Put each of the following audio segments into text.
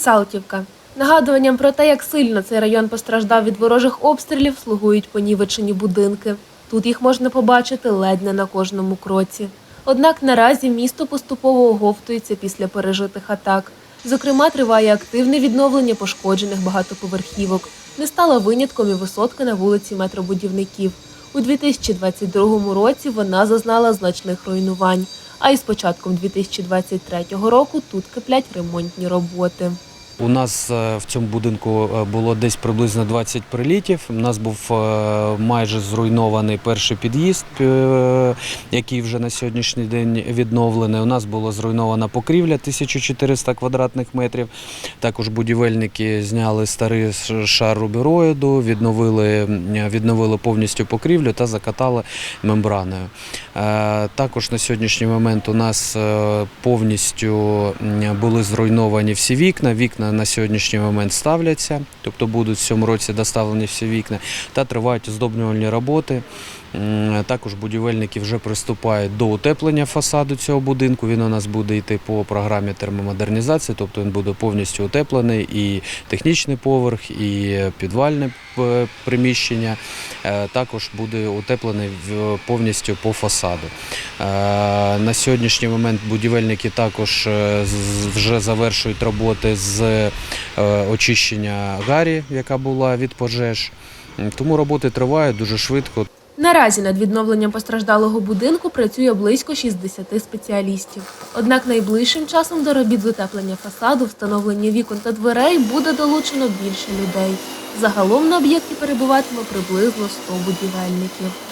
Салтівка. Нагадуванням про те, як сильно цей район постраждав від ворожих обстрілів, слугують понівечені будинки. Тут їх можна побачити ледь не на кожному кроці. Однак наразі місто поступово оговтується після пережитих атак. Зокрема, триває активне відновлення пошкоджених багатоповерхівок. Не стала винятком і висотка на вулиці метробудівників. У 2022 році вона зазнала значних руйнувань. А із початком 2023 року тут киплять ремонтні роботи. У нас е, в цьому будинку е, було десь приблизно 20 прилітів. У нас був е, майже зруйнований перший під'їзд, який вже на сьогоднішній день відновлений. У нас була зруйнована покрівля 1400 квадратних метрів. Також будівельники зняли старий шар рубероїду, відновили, відновили повністю покрівлю та закатали мембраною. Е, Також на сьогоднішній момент у нас е, повністю були зруйновані всі вікна. Вікна на сьогоднішній момент ставляться, тобто будуть в цьому році доставлені всі вікна, та тривають оздоблювальні роботи. М, Також будівельники вже приступають до утеплення фасаду цього будинку. Він у нас буде йти по програмі термомодернізації, тобто він буде повністю утеплений і технічний поверх, і підвальне е, приміщення. Е, Також буде утеплений повністю по фасаду. Е, На сьогоднішній момент будівельники також е, вже завершують роботи з е, очищення гарі, яка була від пожеж. Тому роботи тривають дуже швидко. Наразі над відновленням постраждалого будинку працює близько 60 спеціалістів. Однак найближчим часом до робіт з утеплення фасаду, встановлення вікон та дверей буде долучено більше людей. Загалом на об'єкті перебуватиме приблизно 100 будівельників.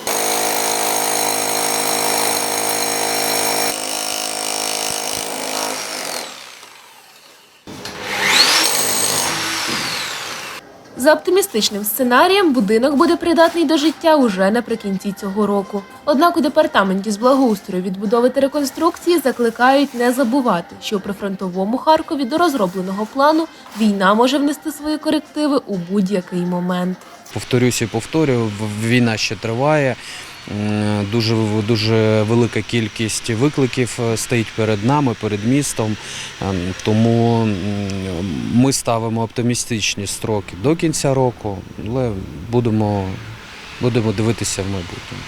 За оптимістичним сценарієм, будинок буде придатний до життя уже наприкінці цього року. Однак у департаменті з благоустрою відбудови та реконструкції закликають не забувати, що у прифронтовому Харкові до розробленого плану війна може внести свої корективи у будь-який момент. Повторюся, повторюю, війна ще триває. Дуже, дуже велика кількість викликів е, стоїть перед нами, перед містом. Ем, Тому ми ставимо оптимістичні строки до кінця року, але будемо, будемо дивитися в майбутньому.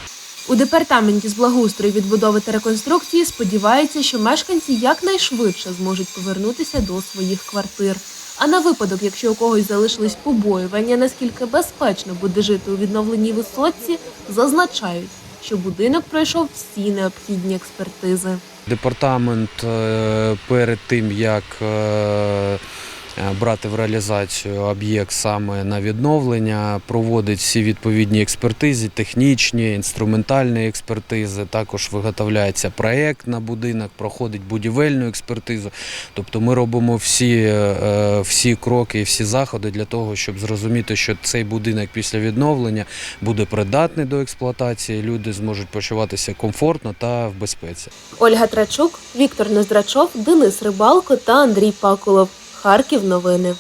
У департаменті з благоустрою відбудови та реконструкції сподіваються, що мешканці якнайшвидше зможуть повернутися до своїх квартир. А на випадок, якщо у когось залишились побоювання, наскільки безпечно буде жити у відновленій висотці, зазначають, що будинок пройшов всі необхідні експертизи. Департамент е, перед тим, як е, брати в реалізацію об'єкт саме на відновлення, проводить всі відповідні експертизи, технічні, інструментальні експертизи. Також виготовляється проєкт на будинок, проходить будівельну експертизу. Тобто ми робимо всі, е, всі кроки і всі заходи для того, щоб зрозуміти, що цей будинок після відновлення буде придатний до експлуатації. Люди зможуть почуватися комфортно та в безпеці. Ольга Трачук, Віктор Ноздрачов, Денис Рибалко та Андрій Пакулов. Харків новини.